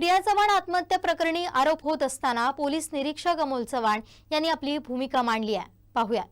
प्रिया चव्हाण आत्महत्या प्रकरणी आरोप होत असताना पोलीस निरीक्षक अमोल चव्हाण यांनी आपली भूमिका मांडली आहे. पाहूया.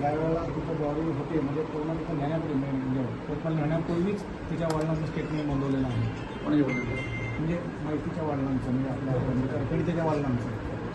ज्या वेळेला तिथं बॉडी होते म्हणजे पूर्ण तिथं नेण्यापूर्वीच तिच्या वडिलांचं स्टेटमेंट नोंदवलेलं आहे. म्हणजे माहितीच्या वडिलांचं म्हणजे आपल्या पीडितेच्या वडिलांचं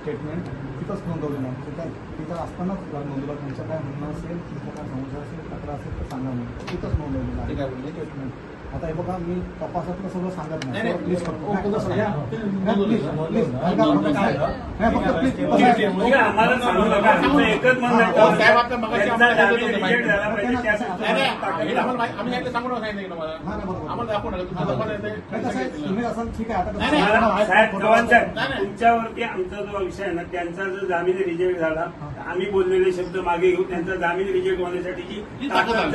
स्टेटमेंट तिथंच नोंदवलेलं आहे तिथं तिथं असतानाच नोंदवलं तुमचं काय म्हणणं असेल तुमचं काय समस्या असेल तक्रार असेल तर सांगा म्हणून. तिथंच नोंदवलेलं ते काय आहे बोलले? आता हे बघा मी तपासातलं सगळं सांगत नाही. प्लीज. हो, हा. तुमच्यावरती आमचा जो विषय आहे ना त्यांचा जो जामीन रिजेक्ट झाला आम्ही बोललेले शब्द मागे घेऊ त्यांचा जामीन रिजेक्ट होण्यासाठी ही.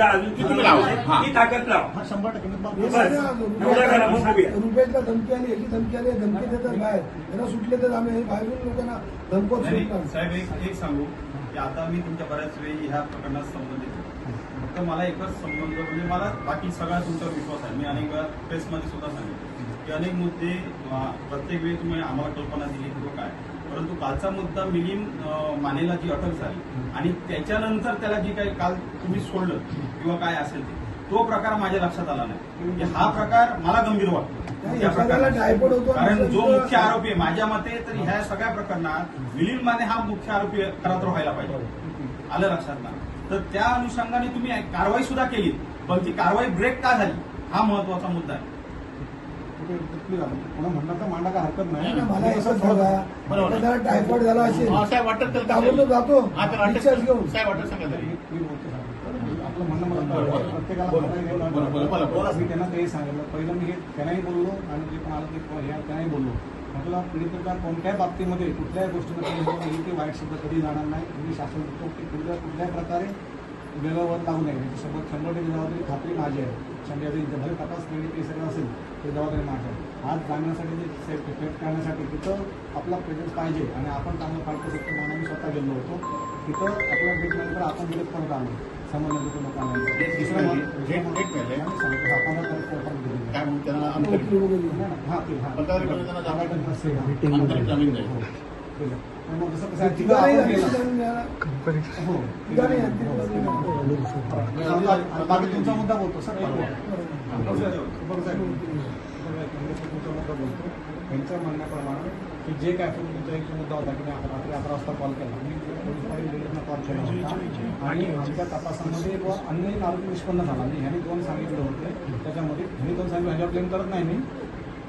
अजून किती लावा. हा. ताकद लावा हा शंभर टक्के धमकी आली याची धमकी आली धमकी देतात बाहेर. त्यांना सुटले तर आम्ही हे बाहेरून लोकांना साहेब एक एक सांगू की आता मी तुमच्या बऱ्याच वेळी ह्या प्रकरणात संबंधित. फक्त मला एकच संबंध म्हणजे मला बाकी सगळा तुमच्यावर विश्वास आहे. मी अनेक वेळा प्रेसमध्ये सुद्धा सांगितलं की अनेक मुद्दे प्रत्येक वेळी तुम्ही आम्हाला कल्पना दिली किंवा काय. परंतु कालचा मुद्दा मिलिंद अं, मानेला जी अटक झाली आणि त्याच्यानंतर त्याला जी काही काल तुम्ही सोडलं किंवा काय असेल ते तो प्रकार माझ्या लक्षात आला नाही. म्हणजे हा प्रकार मला गंभीर वाटतो. कारण जो मुख्य आरोपी आहे माझ्या मते तर ह्या सगळ्या प्रकरणात मिलिंद माने हा मुख्य आरोपी खरा तर व्हायला पाहिजे. आलं लक्षात ना? तर त्या अनुषंगाने तुम्ही कारवाई सुद्धा केली. पण ती कारवाई ब्रेक का झाली? हा महत्त्वाचा मुद्दा आहे. मांडा काय हरकत नाही. मला एकच टायफॉइड झाला असेल हा, वाटत जातो. घेऊन. आपलं म्हणणं मला. प्रत्येकाला बरं. मी त्यांना तेही सांगितलं. पहिलं मी हे त्यांनाही बोललो आणि जे पण आलं ते त्यांनाही बोललो. म्हटलं पीडितेच्या कोणत्याही बाबतीमध्ये कुठल्याही गोष्टीमध्ये ही ते वाईट शब्द कधी जाणार नाही. तुम्ही शासन कुठल्या कुठल्याही प्रकारे वेळेवर लागू नये. त्याची शंभर टक्के जबाबदारी खात्री माझी आहे. शंभर भले तपास केली ते सगळं असेल ते जबाबदारी माझी आहे. आज जाण्यासाठी सेफ सेफ करण्यासाठी तिथं आपला प्रेझेन्स पाहिजे आणि आपण चांगलं फाईट करू शकतो म्हणून मी स्वतः गेलो होतो. तिथं आपलं भेटल्यानंतर आपण गेलं परत आलो. हा, हा. हा. हो, हो. बाकी तुमचा मुद्दा बोलतो सर. म्हणजे बोलतो त्यांच्या म्हणण्याप्रमाणे की जे काय तुमचा एक मुद्दा होता की नाही, रात्री अकरा वाजता कॉल केला मी कॉल केला होता आणि आमच्या तपासामध्ये व अन्यही आरोपी निष्पन्न झाला नाही. ह्याने दोन सांगितलं होते. त्याच्यामध्ये ह्याने दोन सांगितलं ह्याच्यावर क्लेम करत नाही मी.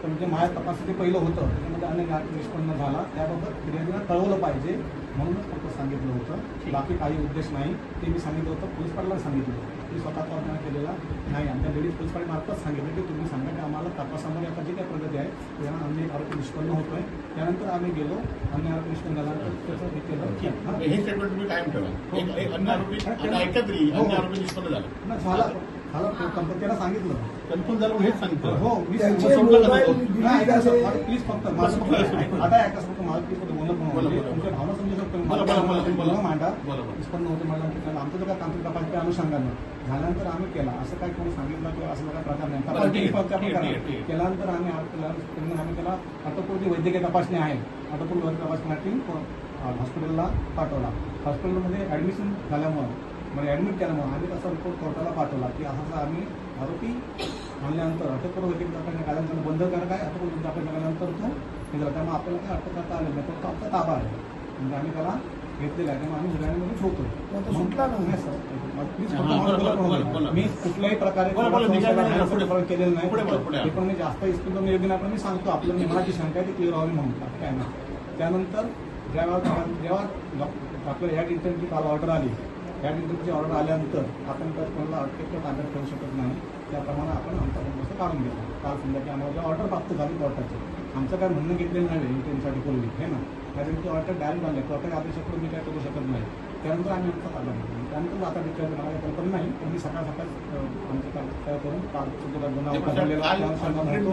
तर म्हणजे माझ्या तपासात पहिलं होतं त्याच्यामध्ये अनेक आरोपी निष्पन्न झाला. त्याबाबत फिर्यादीनं कळवलं पाहिजे. म्हणूनच फक्त सांगितलं होतं. बाकी काही उद्देश नाही. ते मी सांगितलं होतं. पोलीस पाटलाला सांगितलं मी स्वतः कॉल केलेला नाही. आमच्या लेडीज पोलीस पाटील मार्फत सांगितलं. की तुम्ही सांगा की आम्हाला तपासामध्ये आता जी काही प्रगती आहे अन्य एक आरोपी निष्पन्न होतोय. त्यानंतर आम्ही गेलो. अन्य आरोपी निष्पन्न झाल्यानंतर त्याचं हे केलं. हां. हे स्टेटमेंट तुम्ही कायम ठेवा. अन्य आरोपी अन्य आरोपी निष्पन्न झाला. त्याला सांगितलं. कन्फर्म झालं हेच सांगितलं. हो. मी प्लीज फक्त माझं फक्त आता ऐका फक्त प्लीज फक्त. तुमच्या भावना तुम्ही मांडा. निष्पन्न होते मला आमचं काय तांत्रिक तपासच्या अनुषंगानं झाल्यानंतर आम्ही केला. असं काय कोणी सांगितलं किंवा असं काय प्रकार नाही. आहे, आपण आहे, आहे, आहे. केल्यानंतर आम्ही आम्ही त्याला अटकपूर्वी वैद्यकीय तपासणी आहे. अटकपूर्वी वैद्यकीय तपासण्यासाठी हॉस्पिटलला पाठवला. हॉस्पिटलमध्ये ॲडमिशन झाल्यामुळं म्हणजे ॲडमिट केल्यामुळं आम्ही तसा रिपोर्ट कोर्टाला पाठवला की असं आम्ही आरोपी आणल्यानंतर अटक करून वैद्यकीय तपासणी काढल्यानंतर बंद कर काय? अटक करून तपासणी केल्यानंतर तो हे त्यामुळे आपल्याला काय अटक करता आलेलं नाही. फक्त आमचा ताबा आहे. म्हणजे आम्ही त्याला घेतलेला आहे. त्यामुळे आम्ही सगळ्यांमध्ये ठेवतो सुटला ना? नाही हा. मी कुठल्याही प्रकारे. केलेलं नाही. पुढे, पुढे, पुढे. हे पण मी जास्त इस्पिंद योग्य नाही पण मी सांगतो. आपलं जी शंका आहे ती क्लिअर व्हावी म्हणून. काय नाही. त्यानंतर जेव्हा जेव्हा आपल्या या इंटरची काल ऑर्डर आली. या इंटरची ऑर्डर आल्यानंतर आपण तर कोणाला अटकेच्या ताब्यात ठेवू शकत नाही. त्याप्रमाणे आपण आमचा बंदोबस्त काढून घेतला काल संध्याकाळी आम्हाला जी ऑर्डर प्राप्त झाली कोर्टाची आमचं काय म्हणणं घेतलेलं नाही इंटरसाठी पूर्वी हे ना? कारण ती ऑर्डर डायरेक्ट आले कोर्टाच्या आदेशाकडून मी काय करू शकत नाही. त्यानंतर आम्ही आमचा ताब्यात घेतला. त्यानंतर आता मला काही कल्पना नाही पण मी सकाळ सकाळ आमचं काय काय करून काल ते काल तुम्ही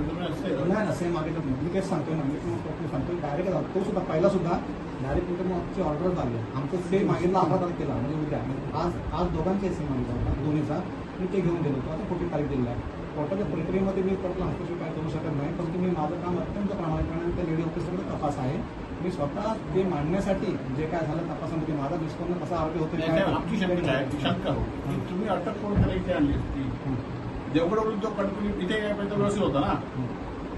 तुम्ही नाही ना सेम मागे मी तेच सांगतोय ना मी तुम्हाला सांगतो डायरेक्ट तो सुद्धा पहिला सुद्धा डायरेक्ट मग आमची ऑर्डर झाली. आमचं सेम मागेला अकरा तारखेला म्हणजे उद्या. आज आज दोघांचे सेम मागितला दोन्हीचा. मी ते घेऊन गेलो होतो. आता कुठे तारीख दिलेला आहे कोर्टाच्या प्रक्रियेमध्ये मी कोर्टाला हस्तक्षेप काय करू शकत नाही परंतु मी माझं काम अत्यंत प्रामाणिकपणे त्या लेडी ऑफिसरकडे तपास आहे मी स्वतः ते मांडण्यासाठी जे काय झालं तपासामध्ये माझा दुष्पन्न कसा आरोपी होते आमची शंका आहे. शंका हो. तुम्ही अटक करून त्याला इथे आणली जो कंटिन्यू इथे यायपर्यंत व्यवस्थित होता ना?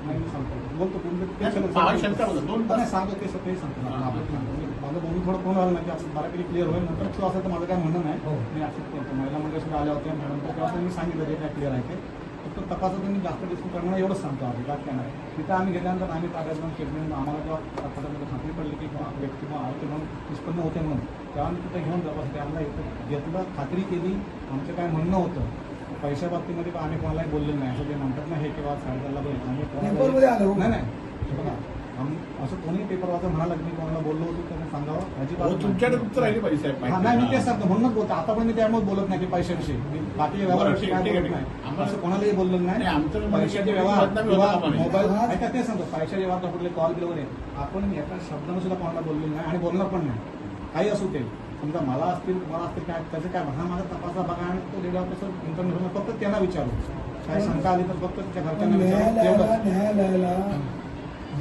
नाही, मी सांगतो. बोलतो तुम्ही ते नाही, शंका होता. दोन तास- सांगतो ते सगळे सांगतो. हा. आपण सांगतो. मी- माझं बोलून थोडं फ़ोन आलं नाही असं बऱ्यापैकी क्लिअर होईल. नंतर तो असेल तर माझं काय म्हणणं नाही. मी ऍक्सेप्ट करतो. महिला मंडळाशी आल्या होत्या मॅडम तर तेव्हा त्यांनी सांगितलं जे काय क्लिअर आहे ते. फक्त तपासाचं मी जास्त डिस्कस करणार एवढंच सांगतो आम्ही बाकी काय नाही तिथं आम्ही गेल्यानंतर आम्ही ताब्यात जाऊन स्टेटमेंट आम्हाला जेव्हा तपासामध्ये खात्री पडली की किंवा व्यक्ती किंवा आरोपी म्हणून निष्पन्न होते म्हणून तेव्हा आम्ही तिथं घेऊन तपासते आम्हाला इथं घेतलं खात्री केली. आमचं काय म्हणणं होतं? पैशा बाबतीमध्ये आम्ही कोणालाही बोललेलं नाही. असं जे म्हणतात ना हे किंवा साडेचारला बोल आम्ही हो. नाही नाही. हे बघा असं कोणी पेपर वाचा म्हणाला की मी कोणाला बोललो होतो त्यांना सांगावं. ह्याची हो, तुमच्याकडे उत्तर राहिले पाहिजे साहेब हा, नाही मी तेच सांगतो म्हणूनच बोलतो. आता पण मी त्यामुळे बोलत नाही की पैशाविषयी. मी बाकी व्यवहाराविषयी काय ठीक आहे, बोलत ठीक नाही. आहे. आम्हाला- असं कोणालाही बोललेलं नाही, नाही आमचं म्हणजे पैशाचे व्यवहार बदनामी होता. मोबाईल. ऐका ते सांगतो. पैशाचे व्यवहार कुठले कॉल बिल वगैरे आपण एका शब्दानं सुद्धा कोणाला बोललेलं नाही आणि बोलणार पण नाही. काही असू ते समजा मला असतील मला असतील काय त्याचं काय? हा माझा तपासा बघा आणि तो लेडी ऑफिसर इंटरनेट फक्त त्यांना विचारू. काय शंका आली तर फक्त त्याच्या घरच्यांना विचारू. न्यायालयाला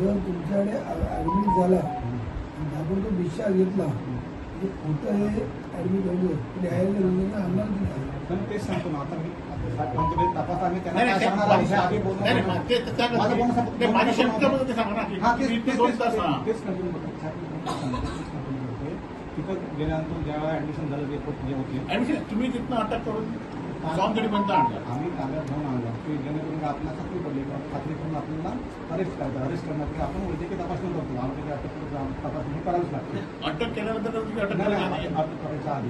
जर तुमच्याकडे ऍडमिट झाला आपण तो डिस्चार्ज घेतला खोटं हे ऍडमिट झालं न्यायालय नंतर आणणार की नाही. पण तेच सांगतो ना आता मी ते- ते-. ते ते हा, हा. तिथं गेल्यानंतर ज्या ऍडमिशन झालं जे होते. ऍडमिशन तुम्ही तिथनं अटक करून बंद आणलं. आम्ही ताब्यात घेऊन आणला. की जेणेकरून आपल्याला खात्री पडली खात्री करून आपल्याला अरेस्ट करतात अरेस्ट करण्यात की आपण वैद्यकीय तपासणी करतो. आरोग्याची अटक तपासणी करावीच लागते. अटक केल्यानंतर अटक करायची करायच्या आधी.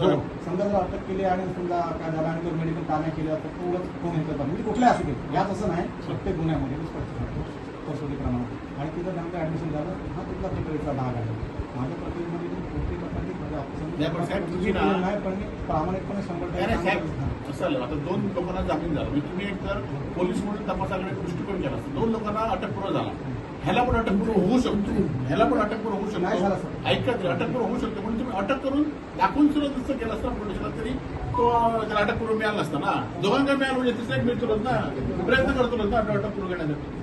हो. समजा जर अटक केली आणि समजा काय झालं आणि जर मेडिकल का नाही केलं तर तो उगाच हे करतात म्हणजे कुठल्या असू दे. याच असं नाही. प्रत्येक गुन्ह्यामध्ये सांगतो कसोटीप्रमाणे आणि तिथं नेमकं ऍडमिशन झालं. हा तिथला प्रक्रियेचा भाग आहे. आता दोन लोकांना जामीन झाला. म्हणजे तुम्ही एक तर पोलीस म्हणून तपासाकडे दृष्टिकोन केला असता. दोन लोकांना अटकपूर्व झाला. ह्याला पण अटकपूर्व होऊ शकतो. ह्याला पण अटकपूर्व होऊ नाही झालं, शकतो सर. ऐका तरी अटकपूर्व होऊ शकतो म्हणून तुम्ही अटक करून दाखवून सुद्धा तसं केलं असतं पोलिसाला तरी तो त्याला अटकपूर्व मिळाला नसता ना. दोघांना मिळालं म्हणजे तिसरा एक मिळतोच ना. प्रयत्न करतोच ना अटकपूर्व घेण्यासाठी.